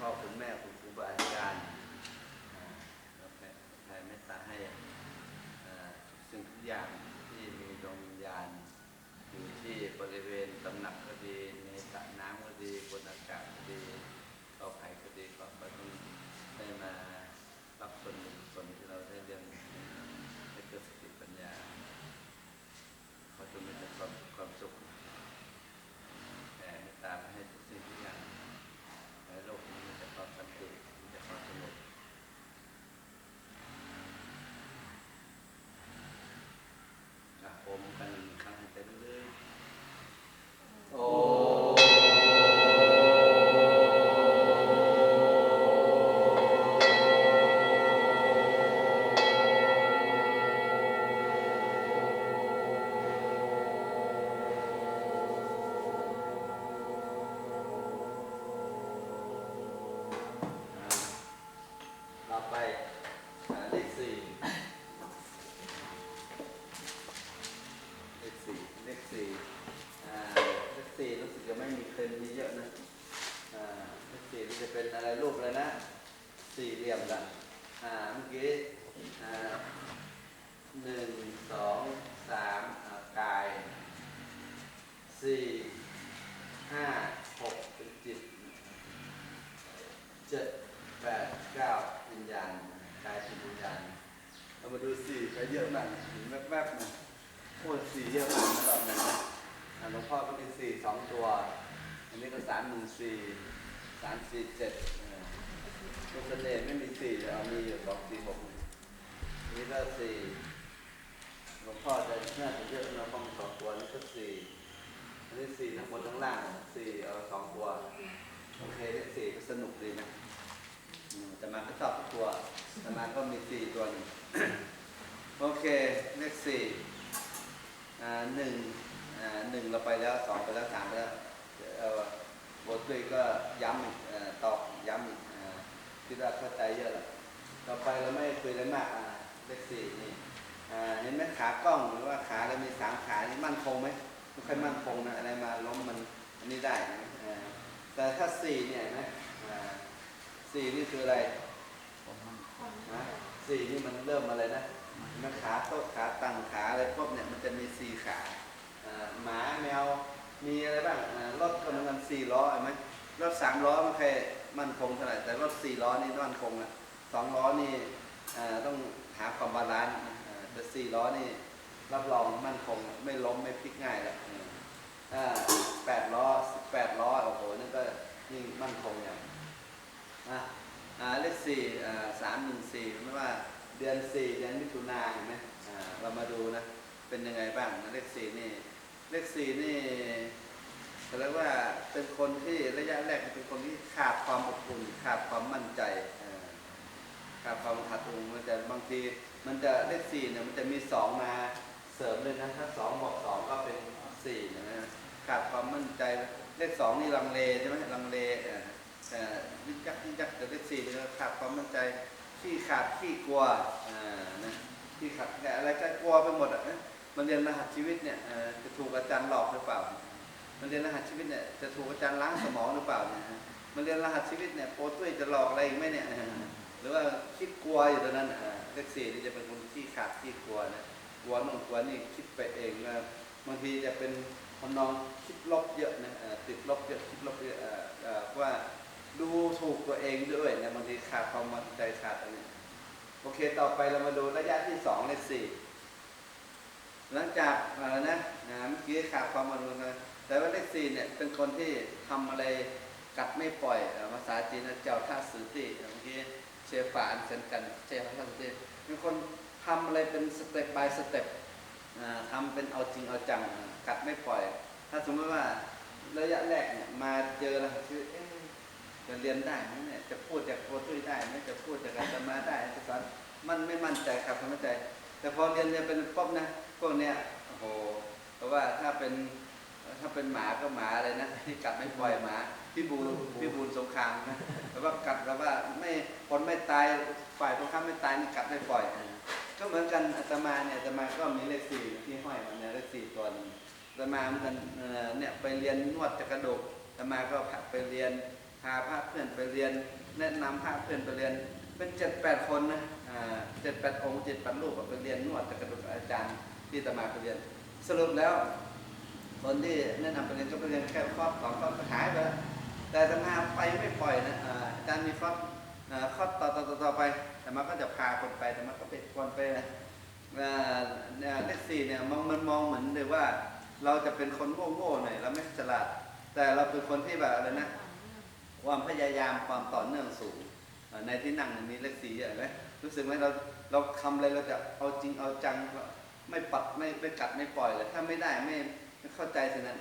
พ่อคุณแม่คุณครูบาอาจารย์แล้วแผ่แผ่เมตตาให้อ่าทุกสิ่งทุกอย่างที่มีดวงวิญญาณ อยู่ที่บริเวณตำหนักก็ดีในสระน้ำก็ดีบนอา สี่เหลี่ยมละอ่าเมื่อกี้อ่าหนึ่งสองสามอ่ากายสี่ห้าหกเป็นจิตเจ็ดแปดเก้าวิญญาณกายเป็นวิญญาณเรามาดูสี่ไปเยอะมากเห็นแวบๆหนะโอ้ยสี่เยอะมากนะรอบนั้นะอ่าหลวงพ่อก็มีสี่สองตัว อันนี้ก็สามหนึ่งสี่สามสี่เจ็ด เออลูกเสน่ห์ไม่มีสี่แต่เอามีอยู่สองสี่หกอันนี้ก็สี่หลวงพ่อจะน่าจะเยอะนะห้องสองตัวนี่ก็สี่อันนี้สี่ทั้งหมดทั้งล่างสี่เอาสองตัวโอเคเลขสี่ก็สนุกดีนะอืมแต่มาก็ชอบตัวแต่มาก็มีสี่ตัวหนึ่งโอเคเลขสี่อ่าหนึ่งอ่าหนึ่งเราไปแล้วสองไปแล้วสามไปแล้วเออบทคุยก็ย้ำเอ่อตอบย้ำอีก คิดว่าเข้าใจเยอะแล้วต่อไปเราไม่คุยอะไรมากอ่าเลขสี่นี่อ่าเห็นไหมขากล้องหรือว่าขาเรามีสามขานี่มั่นคงไหมไม่ค่อยมั่นคงนะอะไรมาล้มมันอันนี้ได้นะอ่าแต่ถ้าสี่เนี่ยนะอ่าสี่นี่คืออะไรนะสี่นี่มันเริ่มอะไรนะมันขาโต๊ะขาตั้งขาอะไรพวกเนี่ยมันจะมีสี่ขาอ่าหมาแมวมีอะไรบ้างอ่ารถก็เหมือนกันสี่ล้อเห็นไหม รถสามล้อมันเคยมั่นคงเท่าไหร่แต่รถสี่ล้อนี่มั่นคงอะสองล้อนี่ต้องหาความบาลานซ์แต่สี่ล้อนี่รับรองมั่นคงไม่ล้มไม่พลิกง่ายแล้วแปดล้อสิบแปดล้อโอ้โหนั่นก็ยิ่งมั่นคงอย่างอะเลขสี่สามหนึ่งสี่ไม่ว่าเดือนสี่เดือนมิถุนาเห็นไหมเรามาดูนะเป็นยังไงบ้างเลขสี่นี่เลขสี่นี่ เขาเรียกว่าเป็นคนที่ระยะแรกเป็นคนที่ขาดความอบอุ่นขาดความมั่นใจขาดความขาดอุ่นมันจะบางทีมันจะเลขสี่เนี่ยมันจะมีสองมาเสริมเลยนะถ้าสองบอกสองก็เป็นสี่ใช่ไหมขาดความมั่นใจเลขสองนี่ลังเลใช่ไหมลังเลเอ่อเอ่อยึกยักยึกยักแต่เลขสี่นี่ก็ขาดความมั่นใจขี้ขาดขี้กลัวอ่านะขี้ขาดอะไรก็กลัวไปหมดอะเอ๊ะมันเรียนรหัสชีวิตเนี่ยอ่อจะถูกอาจารย์หลอกหรือเปล่า มันเรียนรหัสชีวิตเนี่ยจะถูกอาจารย์ล้างสมองหรือเปล่าเนี่ยฮะมันเรียนรหัสชีวิตเนี่ยโปรตุ้ยจะหลอกอะไรอีกไหมเนี่ยหรือว่าคิดกลัวอยู่ตอนนั้นอะเลขสี่นี่จะเป็นคนขี้ขาดขี้กลัวนะกลัวนู่นกลัวนี่คิดไปเองนะบางทีจะเป็นทำนองคิดลบเยอะนะติดลบเยอะคิดลบเยอะว่าดูถูกตัวเองด้วยนะบางทีขาดความมั่นใจขาดอะไรเนี่ยโอเคต่อไปเรามาดูระยะที่สองเลขสี่หลังจากอะไรนะเมื่อกี้ขาดความมั่นใจ แต่ว่าเลขสี่เนี่ยเป็นคนที่ทำอะไรกัดไม่ปล่อยภาษาจีนเจ้าท่าสือตีเมื่อกี้เชฟฝานเซนกันเชฟท่าสือตีเป็นคนทำอะไรเป็นสเต็ป by สเต็ปอ่าทำเป็นเอาจริงเอาจังกัดไม่ปล่อย ถ้าสมมติว่าระยะแรกเนี่ยมาเจอแล้วคือเอ๊ะจะเรียนได้ไหมเนี่ยจะพูดจากโพตุ้ยได้ไหมจะพูดจากอาตมาได้จะสอนมันไม่มั่นใจครับไม่มั่นใจ แต่พอเรียนเนี่ยเป็นป๊อบนะพวกเนี้ยโอ้โหเพราะว่าถ้าเป็น ถ้าเป็นหมาก็หมาอะไรนะที่กัดไม่ปล่อยหมาพี่บูพี่บูลสงครามนะแต่ว่ากัดแล้วว่าไม่คนไม่ตายฝ่ายตรงข้ามไม่ตายนี่กัดไม่ปล่อย ก็เหมือนกันอาตมาเนี่ยอาตมาก็มีเลขสี่ที่ห้อยมาเนี่ยเลขสี่ตัวหนึงอาตมาเหมือนกันเอ่อเนี่ยไปเรียนนวดจักระดูกอาตมาก็ผักไปเรียนพาพระเพื่อนไปเรียน แนะนำพระเพื่อนไปเรียนเป็นเจ็ดแปดคนนะเจ็ดแปดองค์เจ็ดแปดรูปอะไปเรียนนวดแต่กระดูกอาจารย์ที่อาตมาไปเรียน สรุปแล้ว คนที่แนะนำไปเรียนก็ไปเรียนแค่ครอบสองครอบก็หายไปแล้วแต่อาตมาไปไม่ปล่อยนะอาจารย์มีครอบครอบต่อต่อต่อไปแต่มาก็จะพาคนไปแต่มาก็เป็นคนไปเนี่ยเลขสี่เนี่ยมองมันมองเหมือนเลยว่า เราจะเป็นคนโง่ๆหน่อยเราไม่ฉลาด แต่เราเป็นคนที่แบบอะไรนะ ความพยายามความต่อเนื่องสูงในที่นั่งนี่ยมีเลขสี่เยอะไหมรู้สึกไหมเราเราทำอะไรเราจะเอาจริงเอาจังไม่ปัดไม่ไม่กัดไม่ปล่อยเลยถ้าไม่ได้ไม่ เข้าใจสินั้น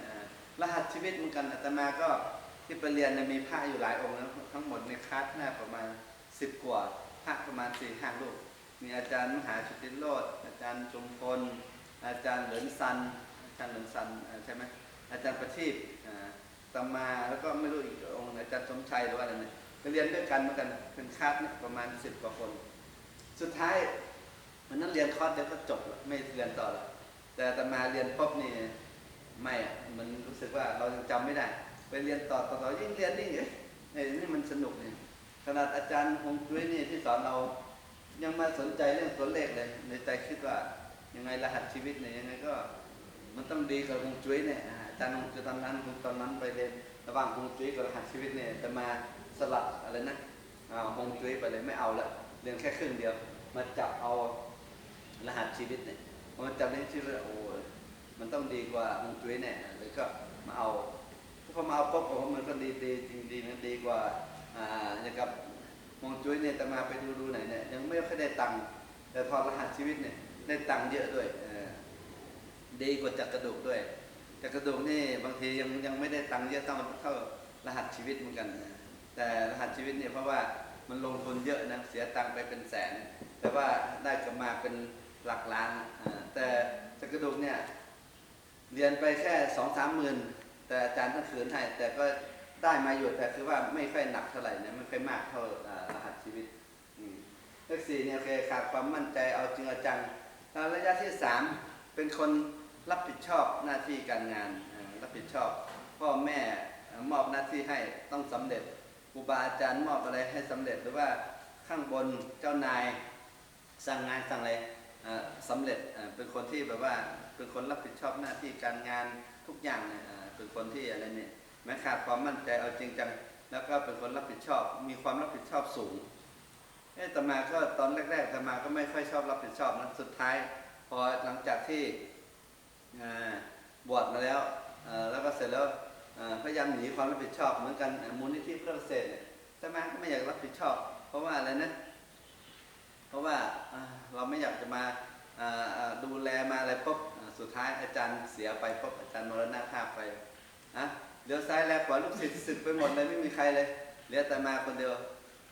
รหัสชีวิตเหมือนกันอาตมาก็ที่ไปเรียนมีพระอยู่หลายองค์นะทั้งหมดในคลาสหน้าประมาณสิบกว่าพระประมาณสี่ห้ารูปมีอาจารย์มหาชุติโรดอาจารย์จุมพลอาจารย์เหลินซัน อาจารย์เหลินซันใช่ไหมอาจารย์ประทีปตมมาแล้วก็ไม่รู้อีกองค์อาจารย์สมชัยหรือว่าอะไรเนี่ยไปเรียนด้วยกันเหมือนกันเป็นคาสเนี่ยประมาณสิบกว่าคน สุดท้ายวันนั้นเรียนคอร์สเดียวก็จบไม่เรียนต่อแล้วแต่ตมาเรียนปุ๊บนี่ ไม่อะมันรู้สึกว่าเรายังจำไม่ได้ ไปเรียนต่อต่อต่อยิ่งเรียนยิ่งเอ๊ะเอ้ยนี่มันสนุกเนี่ยขนาดอาจารย์ฮงจุ้ยนี่ที่สอนเรายังมาสนใจเรื่องตัวเลขเลย ในใจคิดว่ายังไงรหัสชีวิตเนี่ยยังไงก็ มันต้องดีกับฮงจุ้ยเนี่ยอาจารย์ฮงจุ้ยตอนนั้นตอนนั้นไปเรียนระหว่างฮงจุ้ยกับรหัสชีวิตเนี่ยจะมาสลับอะไรนะอ่าฮงจุ้ยไปเลยไม่เอาละเรียนแค่ครึ่งเดียว มาจับเอารหัสชีวิตเนี่ยพอมาจับในชีวิตโอ้ มันต้องดีกว่าฮวงจุ้ยเนี่ยเลยก็มาเอาพอมาเอาปุ๊บโอ้โหมันก็ดีดีจริงดีนะดีกว่าอ่าอย่างกับฮวงจุ้ยเนี่ยแต่มาไปดูดูไหนเนี่ยยังไม่ค่อยได้ตังค์แต่พอรหัสชีวิตเนี่ยได้ตังค์เยอะด้วยดีกว่าจักกระดูกด้วยจักกระดูกนี่บางทียังยังไม่ได้ตังค์เยอะเท่าเท่ารหัสชีวิตเหมือนกัน แต่รหัสชีวิตเนี่ยเพราะว่ามันลงทุนเยอะนะเสียตังค์ไปเป็นแสน แต่ว่าได้กลับมาเป็นหลักล้านแต่จักกระดูกเนี่ย เรียนไปแค่สองสามหมื่นแต่อาจารย์ต้องคืนให้แต่ก็ได้มาอยู่แต่คือว่าไม่ค่อยหนักเท่าไหร่นะไม่ค่อยมากเท่าอ่ารหัสชีวิตอืมเลขสี่เนี่ยโอเคขาดความมั่นใจเอาจริงเอาจังแล้วระยะที่สามเป็นคนรับผิดชอบหน้าที่การงาน รับผิดชอบพ่อแม่มอบหน้าที่ให้ต้องสำเร็จครูบาอาจารย์มอบอะไรให้สำเร็จหรือว่าข้างบนเจ้านายสั่งงานสั่งอะไรเอ่อสำเร็จอ่อเป็นคนที่แบบว่า เป็นคนรับผิดชอบหน้าที่การงานทุกอย่างเนี่ยเอ่อเป็นคนที่อะไรเนี่ยแม้ขาดความมั่นใจเอาจริงจังแล้วก็เป็นคนรับผิดชอบ มีความรับผิดชอบสูงเอ๊ตมาก็ตอนแรกๆตมาก็ไม่ค่อยชอบรับผิดชอบนะสุดท้าย พอหลังจากที่บวชมาแล้วแล้วก็เสร็จแล้วพยายามหนีความรับผิดชอบเหมือนกันมูลนิธิเพื่อเกษตรเนี่ยตมาก็ไม่อยากรับผิดชอบ เพราะว่าอะไรนะเพราะว่าเราไม่อยากจะมาดูแลมาอะไรปุ๊บอ่า สุดท้ายอาจารย์เสียไปปุ๊บอาจารย์มรณภาพไปนะเดี๋ยวซ้ายแลกกว่าลูกศิษย์สึกไปหมดเลยไม่มีใครเลยเหลืออาตมาคนเดียว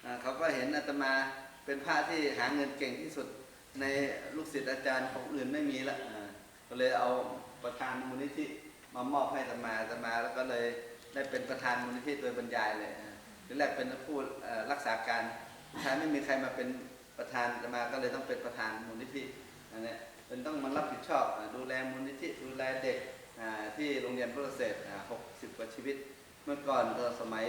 อ่าเขาก็เห็นอาตมาเป็นพระที่หาเงินเก่งที่สุดในลูกศิษย์อาจารย์ของอื่นไม่มีละอ่าก็เลยเอาประธานมูลนิธิมามอบให้อาตมาอาตมาแล้วก็เลยได้เป็นประธานมูลนิธิโดยบรรยายเลยอ่าทีแรกเป็นผู้เอ่รักษาการท้ายไม่มีใครมาเป็นประธานอาตมาก็เลยต้องเป็นประธานมูลนิธิอันเนี้ เป็นต้องมารับผิดชอบดูแลมูลนิธิดูแลเด็กที่โรงเรียนพุทธเศรษฐ์หกสิบกว่าชีวิต เมื่อก่อนตอนสมัย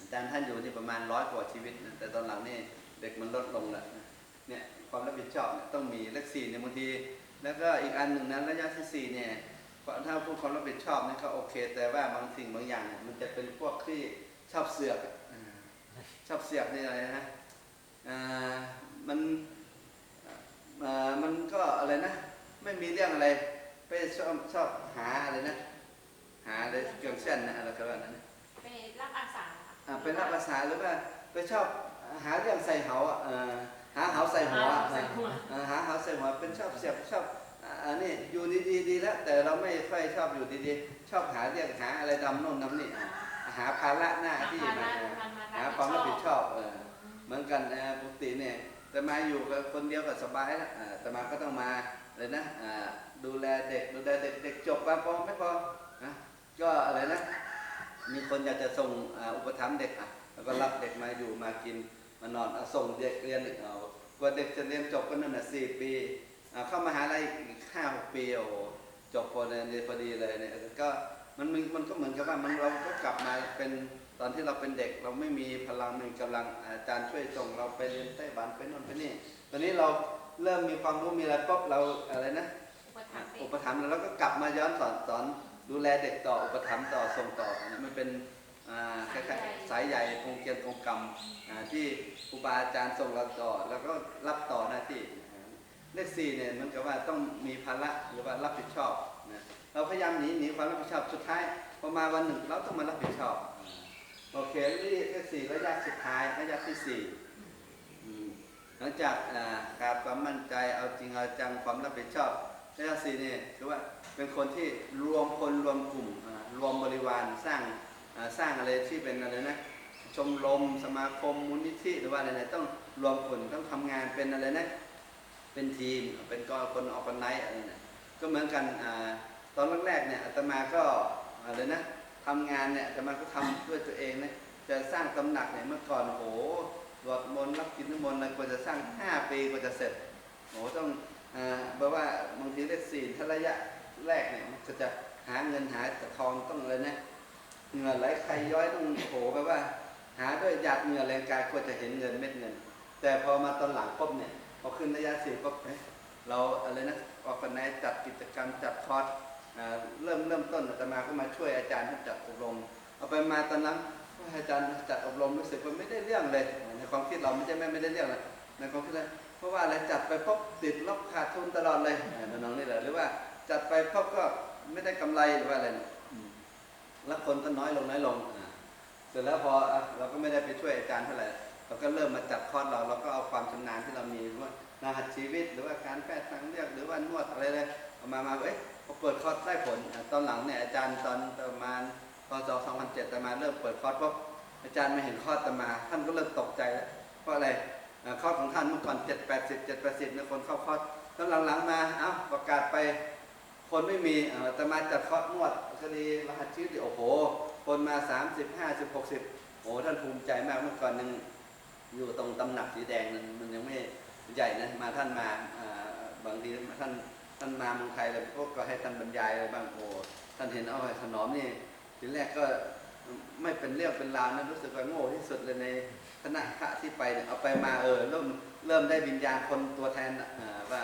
อาจารย์ท่านอยู่นี่ประมาณร้อยกว่าชีวิตนะแต่ตอนหลังนี่เด็กมันลดลงแล้วนะเนี่ยความรับผิดชอบเนี่ยต้องมีเลขสี่เนี่ยบางทีแล้วก็อีกอันหนึ่งนั้นระยะที่สี่เนี่ยถ้าพูดความรับผิดชอบนี่ก็โอเค แต่ว่าบางสิ่งบางอย่างเนี่ยมันจะเป็นพวกที่ชอบเสือกชอบเสือกนี่อะไรนะมัน มันก็อะไรนะ ไม่มีเรื่องอะไร ไปชอบชอบหาอะไรนะ หาอะไรเกี่ยวกับเส้นนะอะไรก็ว่านั้นนะไปรับอาสาค่ะอ่าเป็นนักภาษาหรือว่าไปชอบหาเรื่องใส่เหาอะเอ่อหาเหาใส่หัวอะใส่หัวเอ่อหาเหาใส่หัวเป็นชอบเสียบชอบอ่าอันนี้อยู่ดีๆดีแล้ว แต่เราไม่ค่อยชอบอยู่ดีๆ ชอบหาเรื่องหาอะไรดำโน่นดำนี่อะหาภาระหน้าที่มาหาความรับผิดชอบเออเหมือนกันนะปกติเนี่ย แต่มาอยู่กับคนเดียวก็สบายแล้วแต่มาก็ต้องมาเลยนะดูแลเด็กดูแลเด็กเด็กจบมาพอไม่พอนะก็อะไรนะ มีคนอยากจะส่งอุปถัมภ์เด็กอะแล้วก็รับเด็กมาอยู่มากินมานอนอส่งเด็กเรียนอีกเอากว่าเด็กจะเรียนจบก็นั่นน่ะสี่ปี เข้ามหาลัยอีกห้าหกปีโอ้จบพอดีพอดีเลยเนี่ยก็มันมันก็เหมือนกับว่ามันเราก็กลับมาเป็น ตอนที่เราเป็นเด็กเราไม่มีพลังมีกำลังอาจารย์ช่วยส่งเราไปเรียนไต้หวันไปโน่นไปนี่ ตอนนี้เราเริ่มมีความรู้มีอะไรปุ๊บเราอะไรนะอุปถัมภ์เด็อุกปถัมภ์แล้วก็กลับมาย้อนสอนสอนดูแลเด็กต่ออุปถัมภ์ต่อส่งต่ออันนี้มันเป็นอ่าคล้ายๆสายใหญ่คงเกียรติคงกรรมอ่าที่ครูบาอาจารย์ส่งเราต่อ แล้วก็รับต่อหน้าที่เลขสี่เนี่ยเหมันกับว่าต้องมีภาระหรือว่ารับผิดชอบนะเราพยายามหนีหนีความรับผิดชอบสุดท้ายพอมาวันหนึ่งเราต้องมารับผิดชอบ โอเคนี่เลขสี่ระยะสุดท้ายระยะที่สี่หลังจากอ่าขาดความมั่นใจเอาจริงเอาจังความรับผิดชอบเจ้าสีเนี่คือว่าเป็นคนที่รวมคนรวมกลุ่มรวมบริวารสร้างสร้างอะไรที่เป็นอะไรนะชมรมสมาคมมูลนิธิหรือว่าอะไรต้องรวมคนต้องทำงานเป็นอะไรนะเป็นทีมเป็นกองคนออกกันไนอะไรเนี่ยก็เหมือนกันอตอนแรกๆเนี่ยอาตมาก็อะไรนะ ทำงานเนี่ยอาตมาก็ทำด้วยตัวเองนะจะสร้างตำหนักเนี่ยเมื่อก่อนโอ้โหรวดมนต์รับกินน้ำมนต์อะไรกว่าจะสร้าง 5 ปีกว่าจะเสร็จโอ้โหต้องอ่าเพราะว่าบางทีเลขสี่ถ้าระยะแรกเนี่ยมันก็จะหาเงินหาทองต้องเลยนะเหงื่อไหลใครย้อยต้องโอ้โหแปลว่า หาด้วยหยาดเหงื่อแรงกายกว่าจะเห็นเงินเม็ดเงิน แต่พอมาตอนหลังปุ๊บเนี่ยพอขึ้นระยะสี่ปุ๊บเราอะไรนะออกกันไหนจัดกิจกรรมจัดคอร์ส เริ่มเริ่มต้นอาตมาก็มาช่วยอาจารย์ท่านจัดอบรม เอาไปมาตอนนั้นอาจารย์จัดอบรมรู้สึกว่าไม่ได้เรื่องเลยในความคิดเราไม่ใช่ไม่ไม่ได้เรื่องเลยในความคิดเลยเพราะว่าอะไรจัดไปปุ๊บติดลบขาดทุนตลอดเลยอ่าน้องนี่แหละหรือว่าจัดไปปุ๊บก็ไม่ได้กำไรหรือว่าอะไรแล้วคนก็น้อยลงน้อยลงเสร็จแล้วพอเราก็ไม่ได้ไปช่วยอาจารย์เท่าไหร่เราก็เริ่มมาจัดคอร์สเราเราก็เอาความชำนาญที่เรามีว่ารหัสชีวิต หรือว่าการแพทย์ทางเลือกหรือว่านวดอะไรเลยเอามามาเอ้ย พอเปิดคอร์สได้ผล ตอนหลังเนี่ยอาจารย์ตอนประมาณพศ2007แต่มาเริ่มเปิดคอร์สปุ๊บอาจารย์มาเห็นคอร์สแตมา ท่านก็เริ่มตกใจแล้วเพราะอะไรคอร์สของท่านเมื่อก่อน7 80 7 80นะคนเข้าคอร์สแล้วหลังๆมาเอ้าประกาศไป คนไม่มีแต่มาจัดคอร์สนวดคดีรหัสชีวิตดิโอ้โห คนมา30 50 60โอ้โหท่านภูมิใจมากเมื่อก่อนยังอยู่ตรงตำหนักสีแดงมันมันยังไม่ใหญ่นะมาท่านมาบางทีท่าน ท่านมาเมืองไทยเลยพวกก็ให้ท่านบรรยายอะไรบ้างโอ้ท่านเห็นเอาไอ้ขนอมนี่ทีแรกก็ไม่เป็นเรื่องเป็นราวนะรู้สึกว่าโง่ที่สุดเลยในคณะพระที่ไปเนี่ยเอาไปมาเออเริ่มเริ่มได้วิญญาณคนตัวแทนอ่าว่า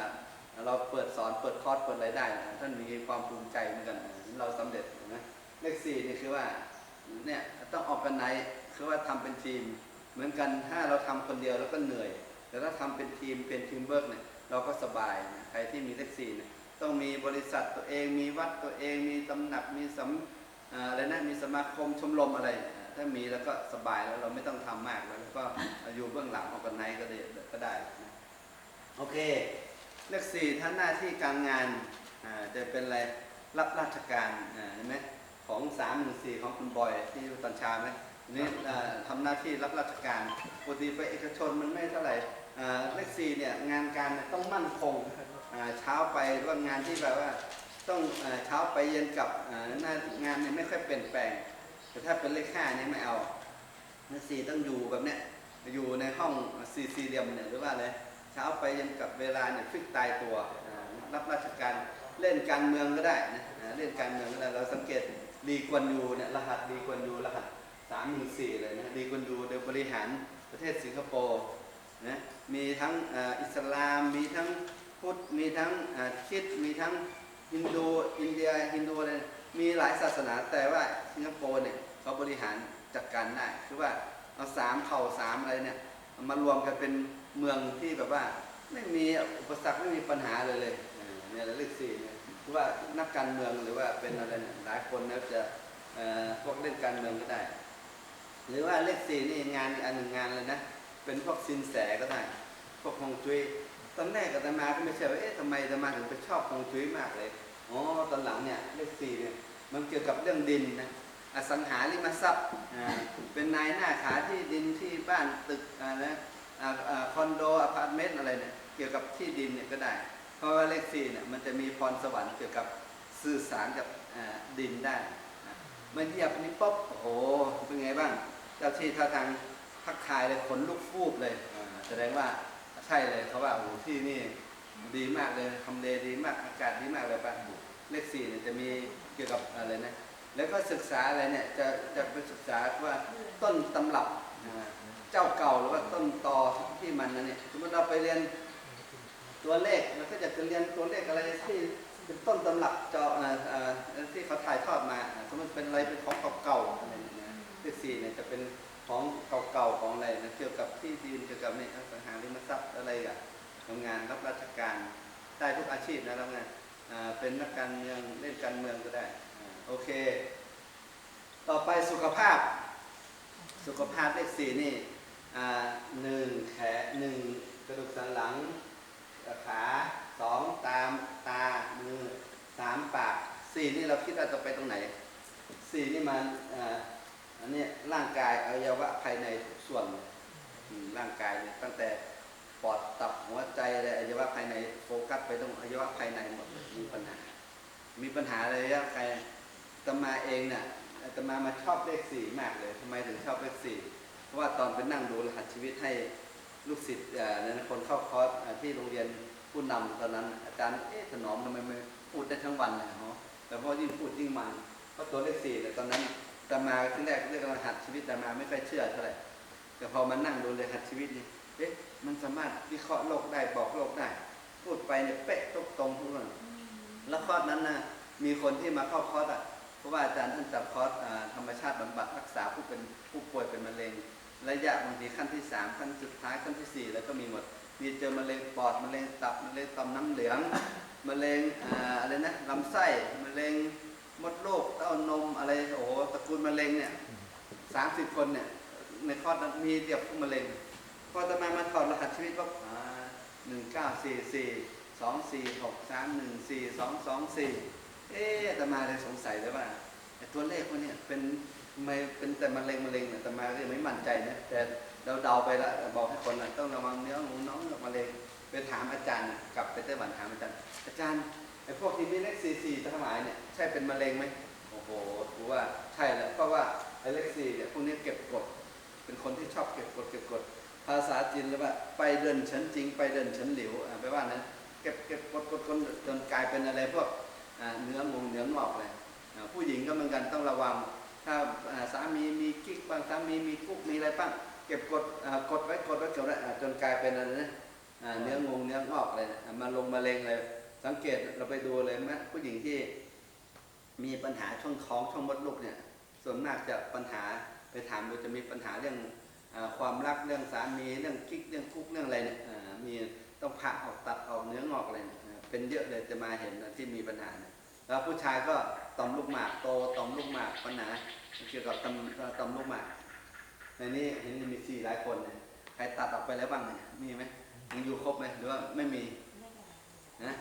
เราเปิดสอนเปิดคอร์สเปิดอะไรได้ ท่านมีความภูมิใจเหมือนกันเราสำเร็จนไหมเลขสี่นี่คือว่าเนี่ยต้องออกกันไหนคือว่าทำเป็นทีม เหมือนกันถ้าเราทำคนเดียวแล้วก็เหนื่อย แต่ถ้าทำเป็นทีมเป็นทีมเวิร์กเนี่ย เราก็สบายนะใครที่มีเลขสี่เนี่ยต้องมีบริษัทตัวเองมีวัดตัวเองมีตำหนักมีสำอะไรนะมีสมาคมชมรมอะไร ถ้ามีแล้วก็สบายแล้วเราไม่ต้องทำมากแล้วแล้วก็อยู่เบื้องหลังออกกันไนก็ได้ก็ได้นะโอเค เลขสี่ท่านหน้าที่การงานจะเป็นอะไรรับราชการอ่าเห็นไหมของสามหนึ่งสี่ของคุณบอยที่อยู่ตอนเช้าไหมนี่ทำหน้าที่รับราชการปกติไปเอกชนมันไม่เท่าไหร่ สี่เนี่ยงานการต้องมั่นคงเช้าไปว่างานที่แบบว่าต้องเช้าไปเย็นกลับหน้างานเนี่ยไม่ค่อยเปลี่ยนแปลง แต่ถ้าเป็นเลขห้าเนี่ยไม่เอาเลขสี่ต้องอยู่แบบเนี้ยอยู่ในห้องสี่สี่เหลี่ยมเนี่ยหรือว่าอะไรเช้าไปเย็นกลับเวลาเนี่ยฟิกตายตัวรับราชการเล่นการเมืองก็ได้นะเล่นการเมืองก็ได้เราสังเกตดีกวนยูเนี่ยรหัสดีกวนยูรหัสสามหนึ่งสี่เลยนะดีกวนยูโดยบริหารประเทศสิงคโปร์ นะมีทั้งอิสลาม มีทั้งพุทธ มีทั้งคริดมีทั้งฮินดู อินเดีย ฮินดูอะไร มีหลายศาสนา แต่ว่าสิงคโปร์เนี่ยเขาบริหารจัดการได้ คือว่าเอาสามเผ่าสามอะไรเนี่ยมารวมกันเป็นเมืองที่แบบว่าไม่มีอุปสรรคไม่มีปัญหาเลยเลยเนี่ยเลขสี่เนี่ยคือว่านักการเมืองหรือว่าเป็นอะไรเนี่ยหลายคนเนี่ยจะเอ่อพวกเล่นการเมืองก็ได้ หรือว่าเลขสี่นี่งานอีกอันหนึ่งงานเลยนะ เป็นพวกสินแสก็ได้ พวกฮงจุ้ยตอนแรกอาตมาก็ไม่เชื่อว่าเอ๊ะทำไมอาตมาถึงไปชอบฮงจุ้ยมากเลยอ๋อตอนหลังเนี่ยเลขสี่เนี่ยมันเกี่ยวกับเรื่องดินนะอสังหาริมทรัพย์อ่าเป็นนายหน้าขาที่ดินที่บ้านตึกอ่านะอ่าอ่าคอนโดอพาร์ตเมนต์อะไรเนี่ยเกี่ยวกับที่ดินเนี่ยก็ได้ เพราะว่าเลขสี่เนี่ยมันจะมีพรสวรรค์เกี่ยวกับสื่อสารกับอ่าดินได้เมื่อเหยียบอันนี้ปุ๊บโอ้โหเป็นไงบ้าง เจ้าที่ท่าทาง ทักทายเลยขนลุกฟูบเลยแสดงว่าใช่เลยเขาว่าโอ้ที่นี่ดีมากเลยทำเลดีมากอากาศดีมากเลยป่ะเลขสี่เนี่ยจะมีเกี่ยวกับอะไรนะแล้วก็ศึกษาอะไรเนี่ยจะจะไปศึกษาว่าต้นตำรับเจ้าเก่าหรือว่าต้นตอที่มันนั่นเนี่ยสมมติเราไปเรียนตัวเลขเราก็จะไปเรียนตัวเลขอะไรที่เป็นต้นตำรับเจาอ่าอ่าที่เขาถ่ายทอดมา สมมติเป็นอะไรเป็นของเก่าๆอะไรอย่างเงี้ยเลขสี่เนี่ยจะเป็น ของเก่าๆของอะไรนะเกี่ยวกับที่ดินเกี่ยวกับเนี่ยอสังหาริมทรัพย์อะไรอะทำงานรับราชการได้ทุกอาชีพนะรับงานเป็นนักการเมืองเล่นการเมืองก็ได้โอเค ต่อไปสุขภาพ สุขภาพเลขสี่นี่หนึ่งแขนหนึ่งกระดูกสันหลังขาสองตามตามือสามปากสี่นี่เราคิดว่าจะไปตรงไหนสี่นี่มัน อันนี้ร่างกายอวัยวะภายในทุกส่วนร่างกายเนี่ยตั้งแต่ปอดตับหัวใจอะไรอวัยวะภายในโฟกัสไปตรงอวัยวะภายในหมดมีปัญหา มีปัญหาอะไรอวัยวะภายในอาตมาเองเนี่ยตมามาชอบเลขสี่มากเลยทำไมถึงชอบเลขสี่เพราะว่าตอนไปนั่งดูรหัสชีวิตให้ลูกศิษย์เอ่อในคนเข้าคอร์สที่โรงเรียนผู้นำตอนนั้น อาจารย์เอ๊ะถนอมทำไมไม่พูดได้ทั้งวันเลยเนาะแต่พอยิ่งพูดยิ่งมันเพราะตัวเลขสี่เนี่ยตอนนั้น ตมาที่แรกเรียกรหัสชีวิตตมาไม่ค่อยเชื่อเท่าไหร่แต่พอมานั่งดูเรหัสชีวิตนี่เอ๊ะมันสามารถวิเคราะห์โลกได้บอกโลกได้ พูดไปเนี่ยเป๊ะตรงตรงทุกเรื่องแล้วคอร์สนั้นนะมีคนที่มาเข้าคอร์สอะเพราะว่าอาจารย์ท่านจัดคอร์สธรรมชาติบำบัดรักษาผู้เป็นผู้ป่วยเป็นมะเร็งระยะบางทีขั้นที่สามขั้นสุดท้ายขั้นที่สี่แล้วก็มีหมด มีเจอมะเร็งปอดมะเร็งตับมะเร็งต่อมน้ำเหลืองมะเร็งอ่าอะไรนะลำไส้มะเร็ง มดลูกเต้านมอะไรโอ้โหตระกูลมะเร็งเนี่ยสามสิบคนเนี่ย ในคอร์สนั้นมีเดียวพวกมะเร็งพอจะมามาถอดรหัสชีวิตก็หนึ่งเก้าสี่สี่สองสี่หกสามหนึ่งสี่สองสองสี่เอ๊ะแต่มาเลยสงสัยเลยว่าไอ้ตัวเลขพวกเนี้เป็นทำไมเป็นแต่มะเร็งมะเร็งเนี่ยแต่มาก็ยังไม่มั่นใจนะแต่เราเดาไปแล้วบอกให้คนน่ะต้องระวังเนื้อหมูน้องกับมะเร็งไปถามอาจารย์น่ะกลับไปไต้หวันถามอาจารย์ อาจารย์ ไอ้พวกที่มีเลขสี่สี่ทั้งหลายเนี่ยใช่เป็นมะเร็งไหมโอ้โหถือว่าใช่แหละเพราะว่าไอ้เลขสี่เนี่ยพวกนี้เก็บกด เป็นคนที่ชอบเก็บกดเก็บกด ภาษาจีนเรียกว่าไปเดินฉันจริง ไปเดินฉันหลิวอ่าแปว่านั้นเก็บเก็บกดกดกดจนกลายเป็นอะไรพวกอ่าเนื้องงเนื้องอกเลยผู้หญิงก็เหมือนกันต้องระวัง ถ้าสามีมีกิ๊กบ้างสามีมีกุ๊กมีอะไรบ้างเก็บกดกดไว้กดไว้กดไว้จนกลายเป็นอะไรนะเนื้องงเนื้องอกเลยมาลงมะเร็งเลย สังเกตเราไปดูเลยไหมผู้หญิงที่มีปัญหาช่องท้องช่องมดลูกเนี่ย ส่วนมากจะปัญหาไปถามดูจะมีปัญหาเรื่องอความรักเรื่องสามีเรื่องกิ๊กเรื่องกุ๊กเรื่องอะไรเนี่ยมีต้องผ่าออกตัดออกเนื้องอกอะไรเนี่ยเป็นเยอะเลยจะมาเห็นที่มีปัญหาเนี่ยแล้วผู้ชายก็ต่อมลูกหมากโตต่อมลูกหมากปัญหาเกี่ยวกับต่อมต่อมลูกหมากในนี้เห็นมีสี่หลายคนเนี่ยใครตัดออกไปแล้วบ้างเนี่ยมีไหมยังอยู่ครบไหมหรือว่าไม่มีนะ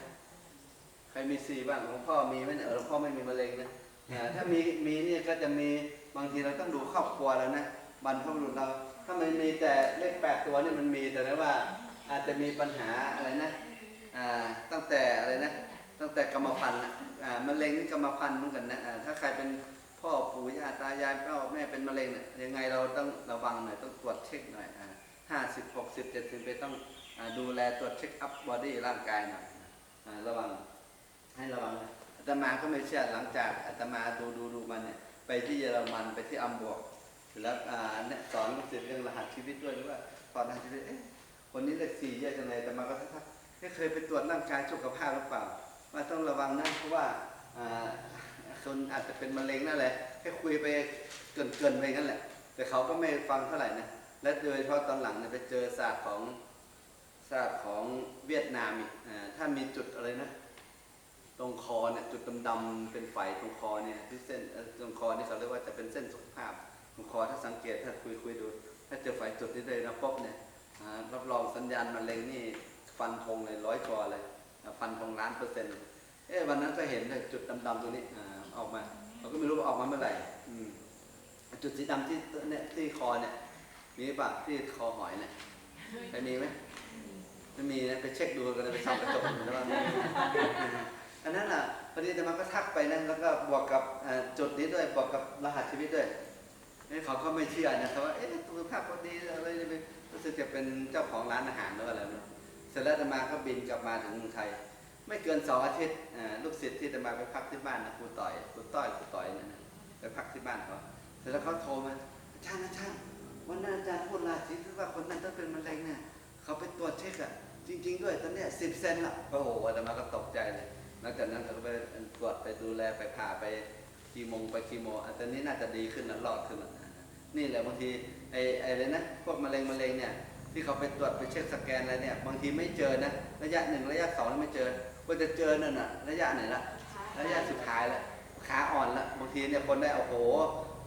รมีสี่บ้างหลวงพ่อมีไหมเนี่ยเออหลวงพ่อไม่มีมะเร็งนะอ่าถ้ามีมีเนี่ยก็จะมีบางทีเราต้องดูครอบครัวแล้วนะบรรพบุรุษเรา ถ้ามันมีแต่เลขแปดตัวนี่มันมีแต่ว่า อาจจะมีปัญหาอะไรนะอ่าตั้งแต่อะไรนะตั้งแต่กรรมพันธุ์น่ะอ่ามะเร็งนี่กรรมพันธุ์เหมือนกันนะอ่าถ้าใครเป็นพ่อปู่ย่าตายายพ่อแม่เป็นมะเร็งเนี่ยยังไงเราต้องระวังหน่อยต้องตรวจเช็คหน่อยห้าสิบหกสิบเจ็ดสิบไปต้องอ่าดูแลตรวจเช็คอัพบอดี้ร่างกายหน่อยอ่าระวัง ให้ระวังนะอาตมาก็ไม่เชื่อหลังจากอาตมาดูดูดูมันเนี่ยไปที่เยอรมันไปที่อัมบวกแล้วสอนลูกศิษย์เรื่องรหัสชีวิตด้วยหรือว่าตอนรหัสชีวิตเอ๊ะคนนี้เลขสี่เยอะจังเลยแต่มาก็ทักๆเอ๊ะเคยไปตรวจร่างกายสุขภาพหรือเปล่าว่าต้องระวังนะเพราะว่าคนอาจจะเป็นมะเร็งนั่นแหละแค่คุยไปเกินเกินๆไปงั้นแหละ แต่เขาก็ไม่ฟังเท่าไหร่นะและโดยเฉพาะตอนหลังเนี่ยไปเจอศาสตร์ของศาสตร์ของเวียดนามอีกอ่าถ้ามีจุดอะไรนะ ตรงคอเนี่ยจุดดำๆเป็นไฝตรงคอเนี่ยที่เส้นเอ่อตรงคอนี่เขาเรียกว่าจะเป็นเส้นสุขภาพตรงคอถ้าสังเกตถ้าคุยคุยดู ถ้าเจอไฝจุดนี้เลยนะป๊บเนี่ยอ่ารับรองสัญญาณมะเร็งนี่ฟันธงเลยร้อยกว่าเลยอ่าฟันธงล้านเปอร์เซ็นต์เอ๊ะวันนั้นก็เห็นเลยจุดดำๆตรงนี้อ่าออกมาเราก็ไม่รู้ว่าออกมาเมื่อไหร่อืมจุดสีดำที่เนี่ยที่คอเนี่ยมีป่ะที่คอหอยเนี่ยใครมีไหมไม่มีนะไปเช็คดูกันเลยไปส่องกระจกดูแล้วว่า อันนั้นอะพอดีแต่มันก็ทักไปนั่นแล้วก็บวกกับจุดนี้ด้วยบวกกับรหัสชีวิตด้วยนี่เขาก็ไม่เชื่อนะครับว่าเอ๊ะตัวภาพพอดีอะไรจะเป็นรู้สึกจะเป็นเจ้าของร้านอาหารหรืออะไรนะเสร็จแล้วอาตมาก็บินกลับมาถึงเมืองไทย ไม่เกินสองอาทิตย์ลูกศิษย์ที่อาตมาไปพักที่บ้านนะครูต่อยครูต้อยครูต่อยนั่นไปพักที่บ้านเขาเสร็จแล้วเขาโทรมาอาจารย์อาจารย์วันนั้นอาจารย์พูดราชิคือว่าคนนั้นต้องเป็นมะเร็งเนี่ยเขาไปตรวจเช็คอะจริง ๆ ด้วยตอนเนี้ยสิบเซนละโอ้โหแต่มาก็ตกใจเลย หลังจากนั้นเขาก็ไปตรวจไปดูแลไปผ่าไปคีโมงไปคีโมอันตอนนี้น่าจะดีขึ้นนะรอดขึ้นแล้วนี่แหละบางทีไอ้ไอ้เลยนะพวกมะเร็งมะเร็งเนี่ยที่เขาไปตรวจไปเช็คสแกนอะไรเนี่ยบางทีไม่เจอนะระยะหนึ่งระยะสองไม่เจอว่าจะเจอนั่นน่ะระยะไหนละระยะสุดท้ายล้วขาอ่อนละบางทีเนี่ยคนได้โอ้โห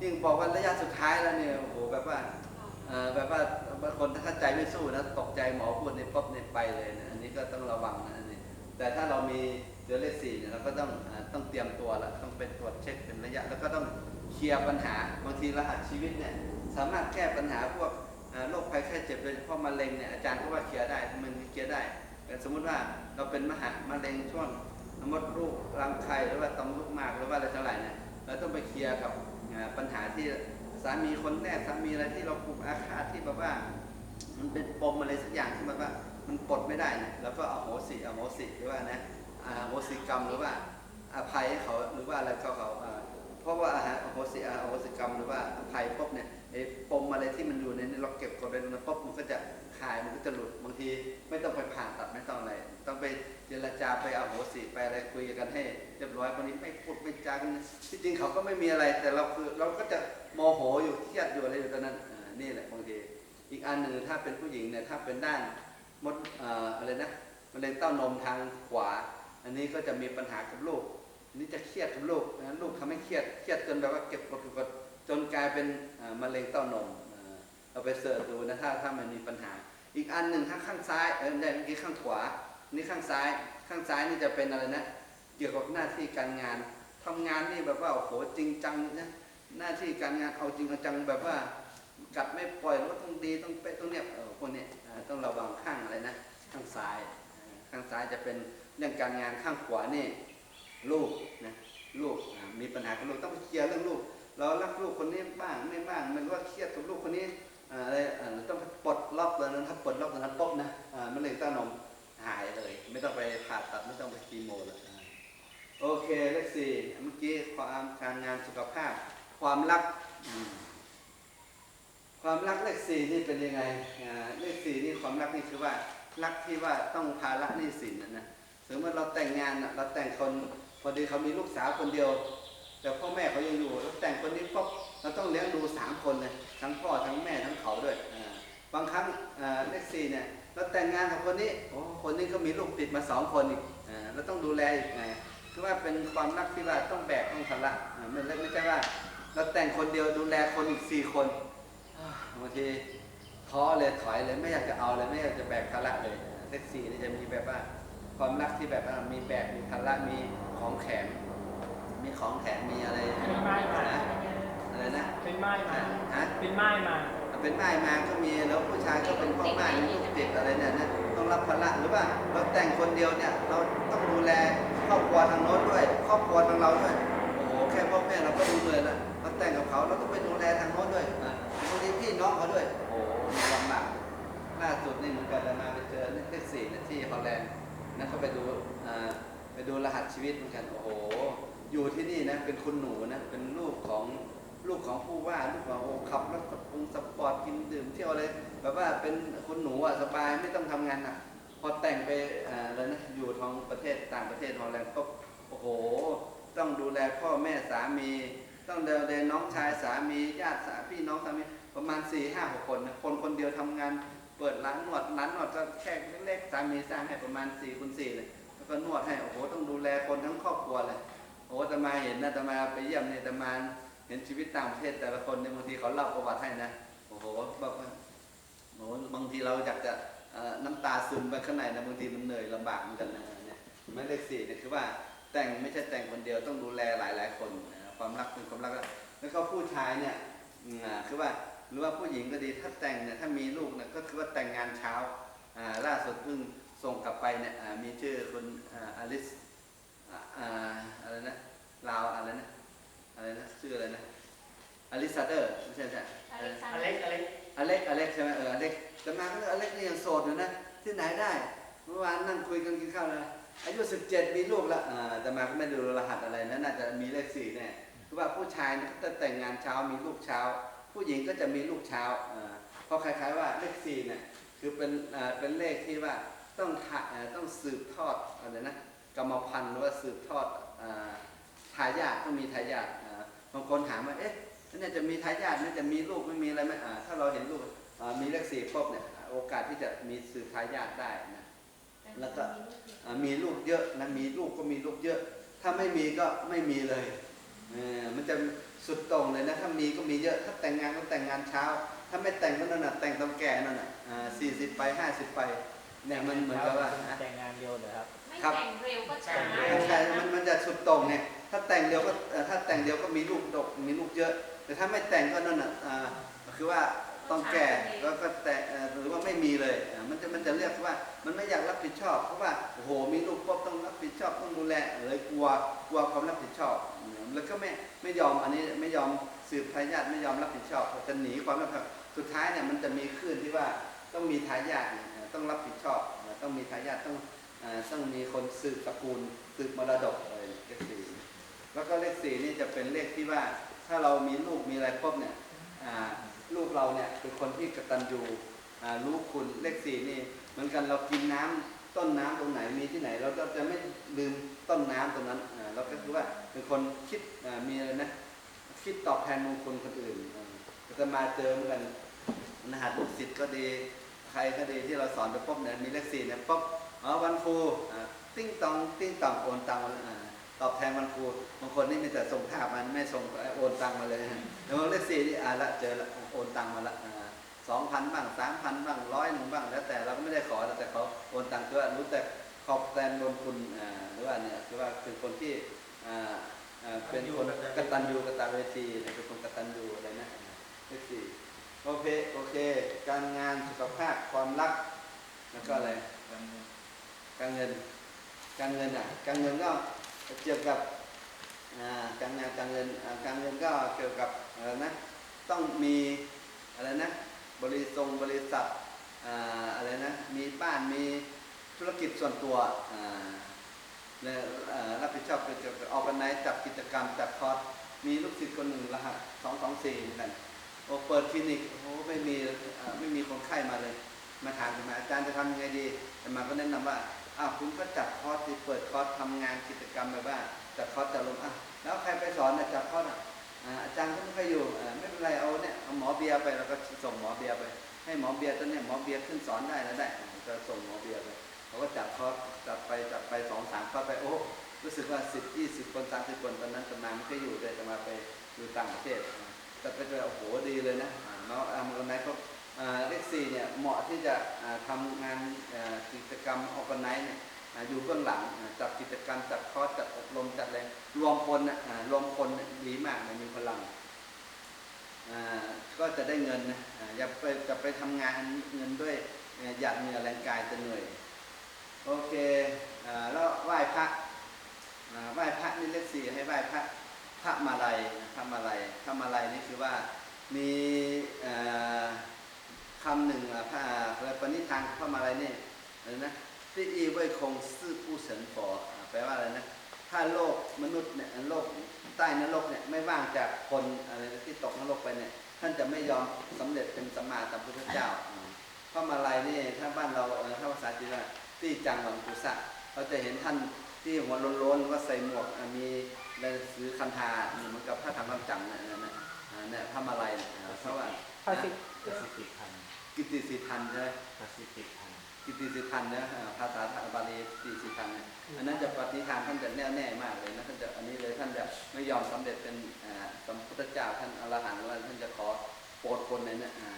ยิ่งบอกว่าระยะสุดท้ายแล้วเนี่ยโอ้โหแบบว่าแบบว่าบางคนถ้าใจไม่สู้นะตกใจหมอพูดในป๊บเนี่ยไปเลยนะอันนี้ก็ต้องระวังนะอันนี้แต่ถ้าเรามี เดือนเลขสี่เนี่ยเราก็ต้องต้องเตรียมตัวและต้องไปตรวจเช็คเป็นระยะ แล้วก็ต้องเคลียร์ปัญหาบางทีรหัสชีวิตเนี่ยสามารถแก้ปัญหาพวกโรคภัยไข้เจ็บโดยเฉพาะมะเร็งเนี่ยอาจารย์ก็ว่าเคลียร์ได้มันเคลียร์ได้แต่สมมุติว่าเราเป็นมหามะเร็งช่วงมดลูกรังไข่หรือว่าต่อมลูกหมากหรือว่าอะไรเท่าไหร่เนี่ยเราต้องไปเคลียร์กับปัญหาที่สามีคนแรกสามีอะไรที่เราผูกอาฆาตที่แบบว่า มันเป็นปมอะไรสักอย่างที่แบบว่ามันปลดไม่ได้เนี่ยแล้วก็เอาโหสิเอาโหสิหรือว่านะ อาโหสิกรรมหรือว่าอภัยให้เขาหรือว่าอะไรเขาเขาเพราะว่าอาหารโหสิอาโหสิกรรมหรือว่าอภัยปุ๊บเนี่ยไอ้ปมอะไรที่มันอยู่ในเราเก็บกดไว้ตรงนั้นปุ๊บมันก็จะคลายมันก็จะหลุดบางที ไม่ต้องไปผ่านตัดไม่ต้องอะไร ต้องไปเจรจาไปอาโหสิไปอะไรคุยกันให้เรียบร้อยวันนี้ไม่พูดไม่จากันที่จริงเขาก็ไม่มีอะไร แต่เราคือเราก็จะโมโหอยู่เครียดอยู่อะไรอยู่ตอนนั้นนี่แหละบางทีอีกอันหนึ่งถ้าเป็นผู้หญิงเนี่ยถ้าเป็นด้านมดอะไรนะมะเร็งเต้านมทางขวา อันนี้ก็จะมีปัญหากับลูกนนี้จะเครียดกับลูกนะลูกทำให้เครียดเครียดจนแบบว่าเก็บกดเก็บกดจนกลายเป็นมะเร็งเต้านมเราไปเสิร์ชดูนะถ้าถ้ามันมีปัญหา อีกอันหนึ่งถ้าข้างซ้ายเออไม่ได้เมื่อกี้ข้างขวานี่ข้างซ้ายข้างซ้ายนี่จะเป็นอะไรนะเกี่ยวกับหน้าที่การงานทำงานนี่แบบว่าโอ้โหจริงจังนะหน้าที่การงานเอาจริงเอาจังแบบว่ากัดไม่ปล่อยว่าต้องดีต้องเป๊ะต้องเนี้ยเออพวกเนี้ยต้องระวังข้างอะไรนะ ข้างซ้าย ข้างซ้ายจะเป็น เรื่องการงานข้างขวานี่ลูกนะลูกมีปัญหากับลูกต้องไปเคลียร์เรื่องลูกเรารักลูกคนนี้บ้างไม่บ้างมันว่าเครียดกับลูกคนนี้อะไรอ่าต้องปลดล็อกเลยนะถ้าปลดล็อกตรงนั้นปุ๊บนะอ่ามะเร็งเต้านมหายเลย ไม่ต้องไปผ่าตัดไม่ต้องไปคีโมแล้วอ่าโอเคเลขสี่เมื่อกี้ความการงานสุขภาพ ความรัก ความรักเลขสี่นี่เป็นยังไงเลขสี่นี่ความรักนี่คือว่ารักที่ว่าต้องภาระหนี้สินนะนะ สมมติเราแต่งงานเราแต่งคนพอดีเขามีลูกสาวคนเดียว แต่พ่อแม่เขายังอยู่เราแต่งคนนี้ปุ๊บเราต้องเลี้ยงดูสามคนเลยทั้งพ่อทั้งแม่ทั้งเขาด้วยบางครั้งเลขสี่เนี่ยเราแต่งงานกับคนนี้โอ้คนนี้ก็มีลูกติดมาสองคนอีกเราต้องดูแลอีกไงคือว่าเป็นความรักที่ว่าต้องแบกต้องภาระอ่าไม่ไม่ใช่ว่า เราแต่งคนเดียวดูแลคนอีกสี่คนบางทีท้อเลยถอยเลยไม่อยากจะเอาเลยไม่อยากจะแบกภาระเลยแท็กซี่นี่จะมีแบบว่า ความรักที่แบบว่ามีแบกมีภาระมีของแถมมีของแถมมีอะไรเป็นไม้มานะอะไรนะเป็นไม้มาฮะเป็นไม้มาเป็นไม้มาก็มีแล้วผู้ชายก็เป็นพ่อไม้มีลูกติดอะไรเนี่ยนะต้องรับภาระหรือว่าเราแต่งคนเดียวเนี่ยเราต้องดูแลครอบครัวทางโน้นด้วย ครอบครัวทางเราด้วยโอ้โหแค่พ่อแม่เราก็ดูเลยแล้วเราแต่งกับเขาเราต้องไปดูแลทางโน้นด้วยอะบางทีพี่น้องเขาด้วยโอ้โหมันลำบากล่าสุดนี่เหมือนกันเรามาไปเจอเลขสี่นะที่ฮอลแลนด์ นะเขาไปดูไปดูรหัสชีวิตเหมือนกัน โอ้โห อยู่ที่นี่นะ เป็นคุณหนูนะ เป็นลูกของลูกของผู้ว่าลูกของโอขับรถกงสปอร์ตกินดื่มเที่ยวอะไรแบบว่าเป็นคุณหนูอะสบายไม่ต้องทำงานหนักพอแต่งไปอ่าอะไรนะ อยู่ท้องประเทศต่างประเทศฮอลแลนด์ก็โอ้โห ต้องดูแลพ่อแม่สามี ต้องดูแลน้องชายสามีญาติสาพี่น้องสามีประมาณ4ี่ห้าหกคนนะคนคนเดียวทำงาน เปิดร้านนวดร้านนวดก็แค่เล็กๆสามีสร้างให้ประมาณ4ี่คูณสี่เลยแล้วก็นวดให้โอ้โหต้องดูแลคนทั้งครอบครัวเลยโอ้แต่มาเห็นนะแต่มาไปเยี่ยมเนี่ยตมาเห็นชีวิตต่างประเทศแต่ละคนเนี่ยบางทีเขาเล่าประวัติให้นะโอ้โหแบบว่าโอ้บางทีเราอยากจะน้ำตาซึมไปข้างในนะบางทีมันเหนื่อยลำบากเหมือนกันนะเนี่ยไม่เลขสี่เนี่ยคือว่าแต่งไม่ใช่แต่งคนเดียวต้องดูแลหลายๆคนความรักเป็นความรักแล้วแล้วก็ผู้ชายเนี่ยคือว่า หรือว่าผู้หญิงก็ดีถ้าแต่งเนี่ยถ้ามีลูกเนี่ยก็คือว่าแต่งงานเช้าอ่าล่าสุดเพิ่งส่งกลับไปเนี่ยอ่ามีชื่อคุณอ่าอลิสอ่าอ่าอะไรนะลาวอะไรนะอะไรนะชื่ออะไรนะอลิซาเดอร์ไม่ใช่ใช่อเล็กซานอเดอเล็กร์อเล็กอเล็กอเล็กใช่ไหมเอออเล็กแต่มาก็เอออเล็กนี่ยังโสดอยู่นะที่ไหนได้เมื่อวานนั่งคุยกันกินข้าวเลยอายุ17มีลูกละอ่าแต่มาก็ไม่ดูรหัสอะไรนะน่าจะมีเลขสี่แน่คือว่าผู้ชายเนี่ยจะแต่งงานเช้ามีลูกเช้า ผู้หญิงก็จะมีลูกเช้าเพราะคล้ายๆว่าเลขสี่เนี่ยคือเป็นเป็นเลขที่ว่าต้องต้องสืบทอดอะไรนะกรรมพันธุ์หรือว่าสืบทอดทายาทต้องมีทายาทบางคนถามว่าเอ๊ะนี่จะมีทายาทเนี่ยจะมีลูกไม่มีอะไรไหมถ้าเราเห็นลูกมีเลขสี่ครบเนี่ยโอกาสที่จะมีสืบทายาทได้นะแล้วก็มีลูกเยอะนะมีลูกก็มีลูกเยอะ ถ้าไม่มีก็ไม่มีเลยมันจะ สุดโต่งเลยนะถ้ามีก็มีเยอะถ้าแต่งงานก็แต่งงานเช้า ถ้าไม่แต่งก็นั่นน่ะแต่งตอนแก่นั่นน่ะสี่สิบไปห้าสิบไปเนี่ยมันเหมือนกับว่านะแต่งงานเร็วเหรอครับไม่ครับแต่งเร็วก็ช้าใช่มันมันจะสุดโต่งไงถ้าแต่งเดียวก็เอ่อถ้าแต่งเดียวก็มีลูกดกมีลูกเยอะ แต่ถ้าไม่แต่งก็นั่นน่ะอ่าคือว่า ต้องแก่แล้วก็แต่หรือว่าไม่มีเลย มันจะมันจะเรียกว่ามันไม่อยากรับผิดชอบ เพราะว่าโอ้โหมีลูกปุ๊บต้องรับผิดชอบต้องดูแลเลยกลัวกลัวความรับผิดชอบ แล้วก็ไม่ไม่ยอมอันนี้ไม่ยอมสืบทายาทไม่ยอมรับผิดชอบจะหนีความรับผิดชอบสุดท้ายเนี่ยมันจะมีคลื่นที่ว่าต้องมีทายาทต้องรับผิดชอบ ต้องมีทายาทต้องต้องมีคนสืบตระกูลสืบมรดกอะไรเลขสี่แล้วก็เลขสี่นี่จะเป็นเลขที่ว่าถ้าเรามีลูกมีอะไรปุ๊บเนี่ยอ่า ลูกเราเนี่ยเป็นคนที่กตัญญูรู้คุณเลขสี่นี่ เหมือนกันเรากินน้ำต้นน้ำตรงไหนมีที่ไหน เราก็จะไม่ลืมต้นน้ำตรงนั้นเราก็คือว่าเป็นคนคิดมีอะไรนะคิดตอบแทนมงคลคนอื่นจะมาเจอเหมือนกันนะฮะลูกศิษย์ก็ดีใครก็ดีที่เราสอนไปปุ๊บเนี่ยมีเลขสี่เนี่ยปุ๊บอ๋อวันครูติ้งตองติ้งตองโอนตังมาอ่า ตอบแทนวันครูบางคนนี่มีแต่ส่งภาพมันไม่ส่งโอนตังมาเลยแล้วเลขสี่นี่อ่าละเจอละโอนตังมาละสองพันบ้างสามพันบ้างร้อยหนึ่งบ้างแล้วแต่เราก็ไม่ได้ขอแต่เขาโอนตังคือว่ารู้แต่ขอบแทนบุญคุณหรือว่าเนี่ยคือว่าเป็นคนที่เป็นคนกตัญญูกตเวทีเนี่ยเป็นคนกตัญญูอะไรนะเลขสี่โอเคโอเค การงานสุขภาพความรักแล้วก็อะไรการเงินการเงินอะการเงินก็ เกี่ยวกับการงานการเงินการเงินก็เกี่ยวกับอะไรนะต้องมีอะไรนะบริษัทบริษัทอะไรนะมีบ้านมีธุรกิจส่วนตัวอ่าเนี่ยอ่ารับผิดชอบเกี่ยวกับออกกันไนจัดกิจกรรมจัดคอร์สมีลูกศิษย์คนหนึ่งรหัสสองสองสี่เหมือนกันโอเปิดคลินิกโอ้ไม่มีไม่มีคนไข้มาเลย มาถามผมาอาจารย์จะทำยังไงดีแต่มาก็แนะนำว่า อ้าวคุณก็จัดคอร์สเปิดคอร์สทำงานกิจกรรมแบบว่าจัดคอร์สจัดลงอะแล้วใครไปสอนจัดคอร์สอะอาจารย์ก็ไม่ค่อยอยู่ไม่เป็นไรเอาเนี่ยเอาหมอเบียร์ไปแล้วก็ส่งหมอเบียร์ไป ให้หมอเบียร์ตอนเนี้ยหมอเบียร์ขึ้นสอนได้แล้วได้ก็ส่งหมอเบียร์ไปเขาก็จัดคอร์สจัดไปจัดไปสองสามคอร์สไปโอ้รู้สึกว่าสิบยี่สิบคนสามสิบคนตอนนั้นตำนาไม่เคยอยู่เลยจะมาไปอยู่ต่างประเทศแต่ไปเจอโอ้โหดีเลยนะอ่าเนาะเอามาไหนเขาอ่า เลขสี่เนี่ยเหมาะที่จะอ่าทำงานกิจกรรมออกกันไนเนี่ยอยู่เบื้องหลังจัดกิจกรรมจัดคอร์สจัดอบรมจัดอะไรรวมคนนะรวมคนดีมากมันมีพลังก็จะได้เงินนะอย่าไปจะไปทำงานเงินด้วยเอ่อหยาดเหงื่อแรงกายจะเหนื่อยโอเคแล้วไหว้พระไหว้พระนี่เลขสี่ให้ไหว้พระพระมาลัยพระมาลัยพระมาลัยนี่คือว่ามีอ่า คำหนึ่งอะพระพระปณิธานพระมาลัยเนี่ยอะไรนะที่อีเว่ยคงซื่อผู้เฉินฝออ่าแปลว่าอะไรนะถ้าโลกมนุษย์เนี่ยโลกใต้นรกเนี่ยไม่ว่างจากคนอะไรที่ตกนรกไปเนี่ยท่านจะไม่ยอมสำเร็จเป็นสัมมาสัมพุทธเจ้าอ่าพระมาลัยนี่ถ้าบ้านเราเอ่อถ้าภาษาจีนว่าที่จังหวังกุสะเราจะเห็นท่านที่หัวโล้นๆว่าใส่หมวกอะมีหนังสือคันธาเหมือนกับพระธรรมจังเนี่ยนะอ่าเนี่ยพระมาลัยเนี่ยอ่าเพราะว่าพาสิพาสิติพันธ์ กิตติสิพันธ์ใช่ไหมพาสิติพันธ์กิตติสิพันธ์นะอ่าภาษาบาลีกิตติสิพันธ์เนี่ยอันนั้นจะปฏิทานท่านจะแน่วแน่มากเลยนะท่านจะอันนี้เลยท่านจะไม่ยอมสำเร็จเป็นอ่าสัมพุทธเจ้าท่านอรหันต์ว่าท่านจะขอโปรดคนในเนี่ยอ่า